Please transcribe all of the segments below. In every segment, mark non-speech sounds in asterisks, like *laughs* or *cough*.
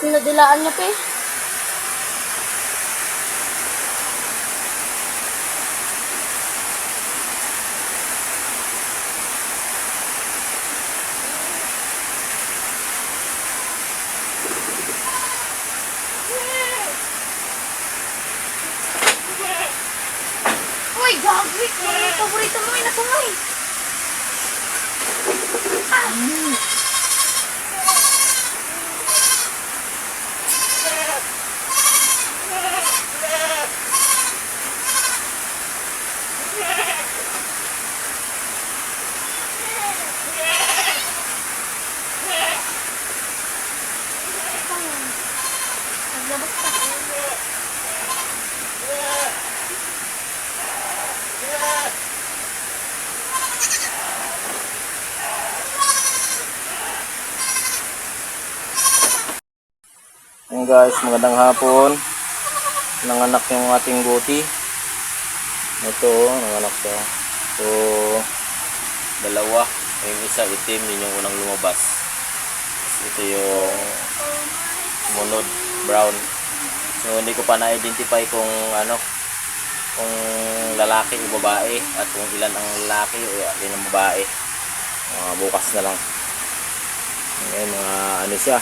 Pinadilaan niya pa eh. Uy, gagawin! Paborito, mo, inasa mo eh. Ayan guys, magandang hapon. Nanganak yung ating guti. Ito, oh, nanganak siya. So, dalawa. Yung isa itim, yun yung unang lumabas. Ito yung sumunod, brown. So, hindi ko pa na-identify kung ano, kung lalaki o babae at kung ilan ang lalaki o ilan ang babae. Mga bukas na lang. Ngayon, mga ano siya,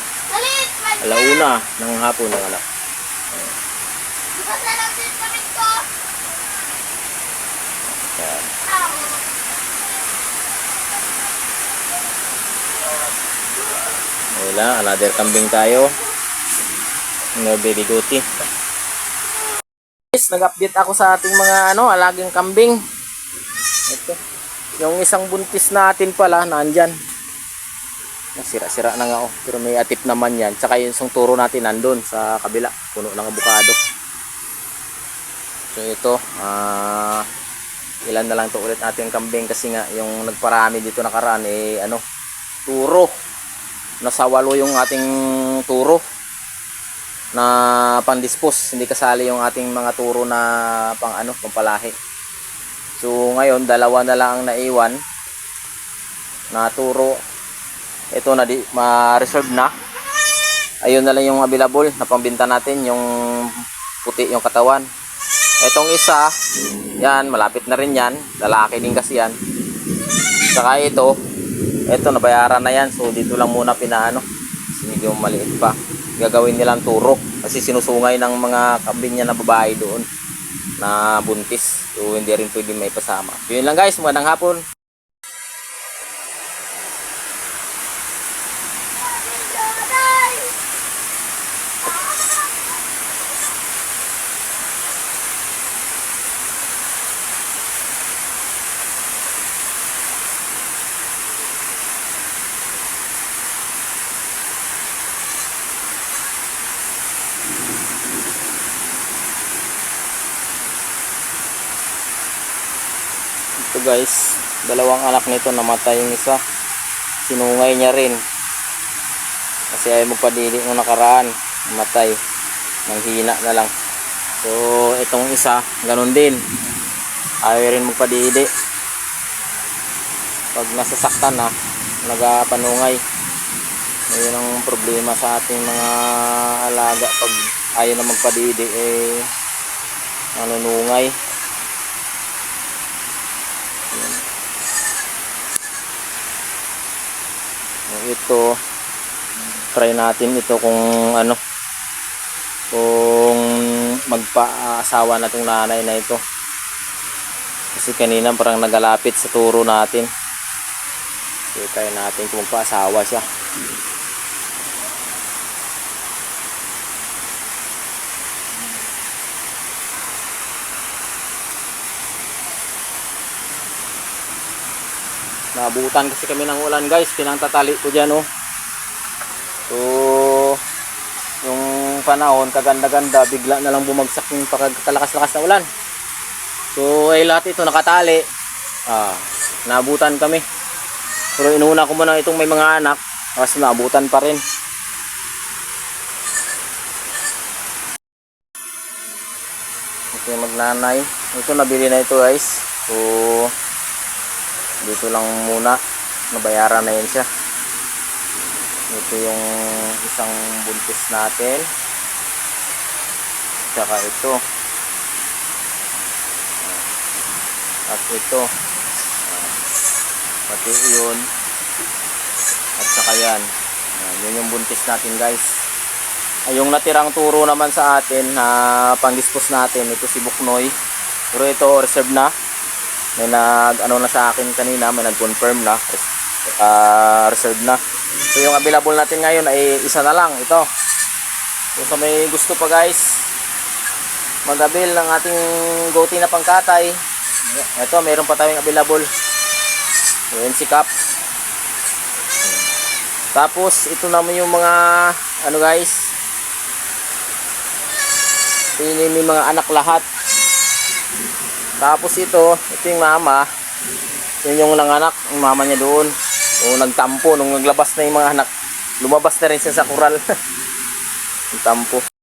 alauna ng hapon ng anak. Bukas na lang din ko. Yan. Wala, another kambing tayo. No baby. Guys, nag-update ako sa ating mga ano, alagang kambing. Ito. Yung isang buntis natin pala, nandyan. Sira-sira na nga oh. Pero may atip naman yan. Tsaka yung isang turo natin nandun sa kabila. Puno ng abukado. So ito, ah ilan na lang to ulit ating kambing kasi nga yung nagparami dito nakaraan eh ano, turo nasa walo yung ating turo na pandispos hindi kasali yung ating mga turo na pang ano pampalahi so ngayon dalawa na lang ang naiwan na turo. Ito na di ma-reserve na. Ayun na lang yung available na pambinta natin yung puti yung katawan. Etong isa yan malapit na rin yan. Lalaki din kasi yan. Saka ito eto nabayaran na yan. So dito lang muna pinaano. Kasi medyo maliit pa gagawin nilang turo kasi sinusungay ng mga kambing niya na babae doon na buntis. So hindi rin pwede may pasama yun lang guys. Magandang hapon ito guys. Dalawang anak nito namatay yung isa. Sinungay niya rin. Kasi ayaw magpadili nung nakaraan. Namatay. Nang hina na lang. So itong isa ganun din. Ayaw rin magpadili. Pag nasasaktan na nagapanungay. Yun ang problema sa ating mga alaga. Pag ayaw na magpadili eh nanunungay ito. Try natin ito kung ano. Kung magpaasawa na tong nanay na ito. Kasi kanina parang nagalapit sa turo natin. So natin kung magpaasawa siya Nabutan kasi kami ng ulan guys. Pinangtatali ko dyan oh. So, yung panahon, kaganda-ganda, bigla na lang bumagsak yung pagkalakas-lakas na ulan. So, ay lahat ito nakatali. Ah, nabutan kami. Pero inuna ko muna itong may mga anak. Kasi nabutan pa rin. Yung magnanay. Ito nabili na ito guys. So, dito lang muna nabayaran na yun siya Ito yung isang buntis natin. Tsaka ito. At ito. Pati yun. At saka yan. Yun yung buntis natin guys. Ay, yung natirang turo naman sa atin na pang-dispose natin, ito si Buknoy. Pero ito reserve na. May nag ano na sa akin kanina, may nag-confirm na. Res- ah, reserve na. So yung available natin ngayon ay isa na lang ito. So sa may gusto pa guys, mag-avail ng ating goatee na pangkatay. Ito, mayroon pa tayong available. Yung NC Cup. Tapos, ito naman yung mga, ano guys, yun yung mga anak lahat. Tapos ito, ito yung mama. Yun yung nanganak, yung mama niya doon. O nagtampo, nung naglabas na yung mga anak, lumabas na rin siya sa kural. *laughs* Tampo.